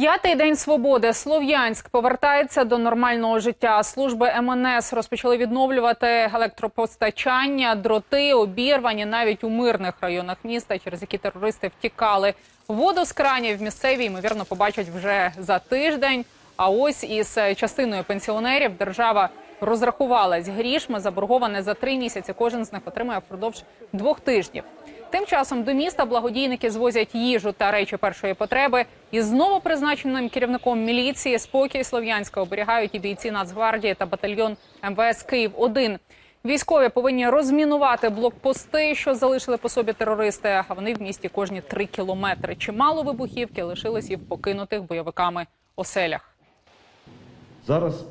П'ятий день свободи. Слов'янськ повертається до нормального життя. Служби МНС розпочали відновлювати електропостачання, дроти, обірвані навіть у мирних районах міста, через які терористи втікали. Воду з кранів місцеві ймовірно побачать вже за тиждень. А ось із частиною пенсіонерів держава розрахувалась грішми, заборговане за три місяці. Кожен з них отримає впродовж двох тижнів. Тим часом до міста благодійники звозять їжу та речі першої потреби. І знову призначеним керівником міліції спокій Слов'янська оберігають і бійці Нацгвардії та батальйон МВС Київ 1 Військові повинні розмінувати блокпости, що залишили по собі терористи. А вони в місті кожні три кілометри. Чимало вибухівки лишились і в покинутих бойовиками оселях. Зараз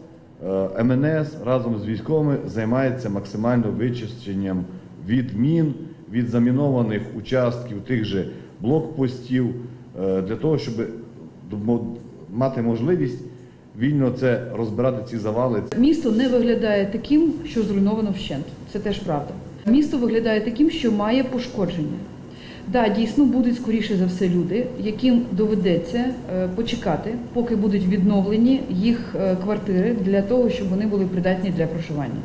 МНС разом з військовими займається максимально вичищенням від мін, від замінованих участків тих же блокпостів, е, для того, щоб мати можливість вільно це розбирати ці завали. Місто не виглядає таким, що зруйновано вщент. Це теж правда. Місто виглядає таким, що має пошкодження. Да, дійсно будуть скоріше за все люди, яким доведеться е, почекати, поки будуть відновлені їх е, квартири для того, щоб вони були придатні для проживання.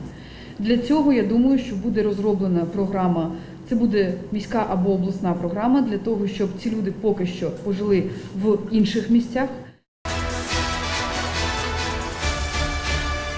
Для цього я думаю, що буде розроблена програма. Це буде міська або обласна програма для того, щоб ці люди поки що пожили в інших місцях.